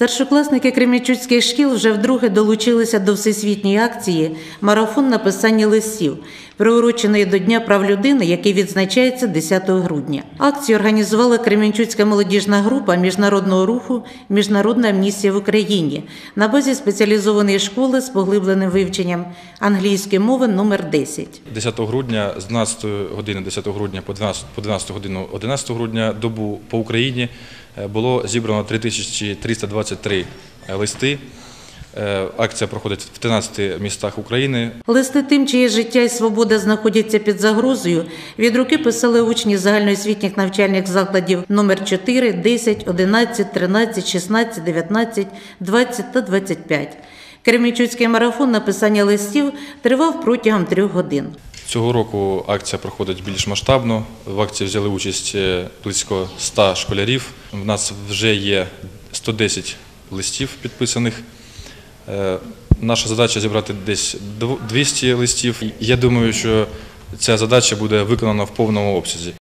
Старшокласники кремічуцьких шкіл вже вдруге долучилися до всесвітньої акції Марафон написання листів, приуроченої до Дня прав людини, який відзначається 10 грудня. Акцію організувала Кременчуцька молодіжна група міжнародного руху Міжнародна амністія в Україні на базі спеціалізованої школи з поглибленим вивченням англійської мови номер 10. 10 грудня з 12 години 10 грудня по 12, по 12 годину 11 грудня добу по Україні було зібрано 3323 листи. Е, Акція проходить в 13 містах України. Листи тим, чиє життя і свобода знаходяться під загрозою, від руки писали учні загальноосвітніх навчальних закладів номер 4, 10, 11, 13, 16, 19, 20 та 25. Кремічуцький марафон написання листів тривав протягом трьох годин. Цього року акція проходить більш масштабно. В акції взяли участь е, близько 100 школярів. У нас вже є 110 листів підписаних. Е, Наша задача зібрати десь дв- 200 листів. Я думаю, що ця задача буде виконана в повному обсязі.